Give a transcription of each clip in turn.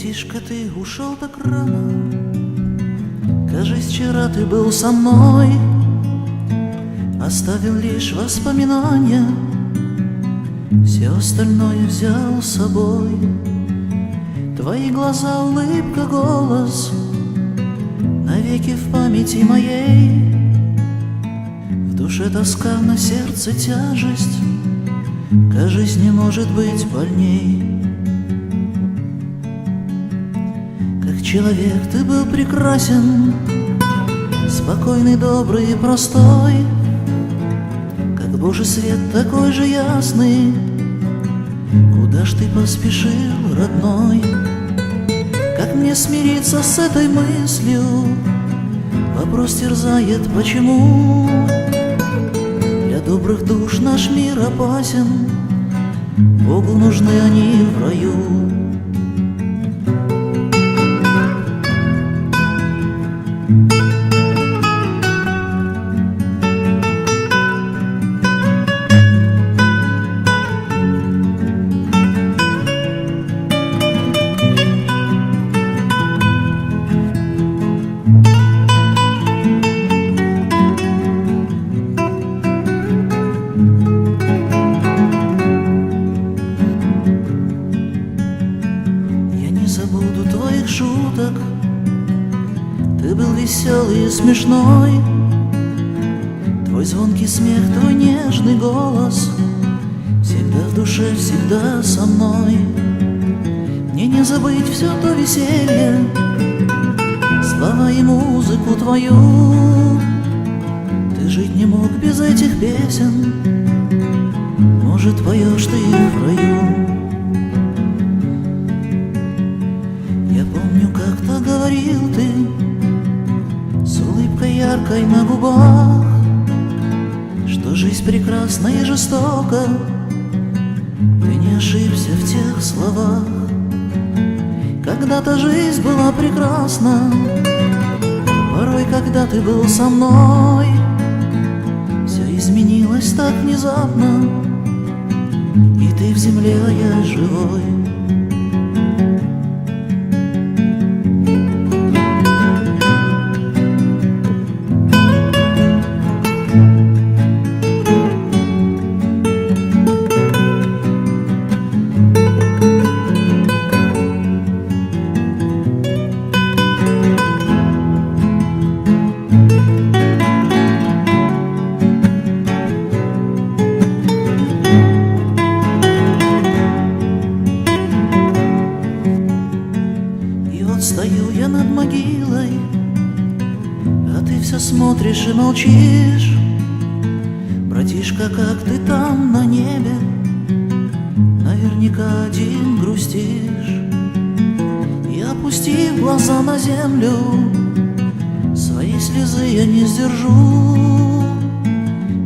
Братишка, ты ушел так рано. Кажись, вчера ты был со мной. Оставил лишь воспоминания. Все остальное взял с собой. Твои глаза, улыбка, голос. Навеки в памяти моей. В душе тоска, на сердце тяжесть. Кажись, не может быть больней человек ты был прекрасен. Спокойный, добрый и простой. Как Божий свет такой же ясный. Куда ж ты поспешил, родной? Как мне смириться с этой мыслью? Вопрос терзает, почему? Для добрых душ наш мир опасен. Богу нужны они в раю шуток Ты был веселый и смешной. Твой звонкий смех, твой нежный голос Всегда в душе, всегда со мной. Мне не забыть все то веселье Слова и музыку твою. Ты жить не мог без этих песен. Может, поешь ты их в раю яркой на губах Что жизнь прекрасна и жестока. Ты не ошибся в тех словах. Когда-то жизнь была прекрасна Порой, когда ты был со мной Все изменилось так внезапно. И ты в земле, а я живой над могилой, А ты все смотришь и молчишь. Братишка, как ты там на небе, Наверняка один грустишь. И опустив глаза на землю, Свои слезы я не сдержу.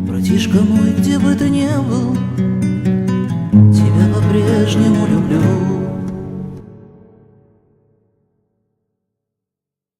Братишка мой, где бы ты ни был, Тебя по-прежнему люблю.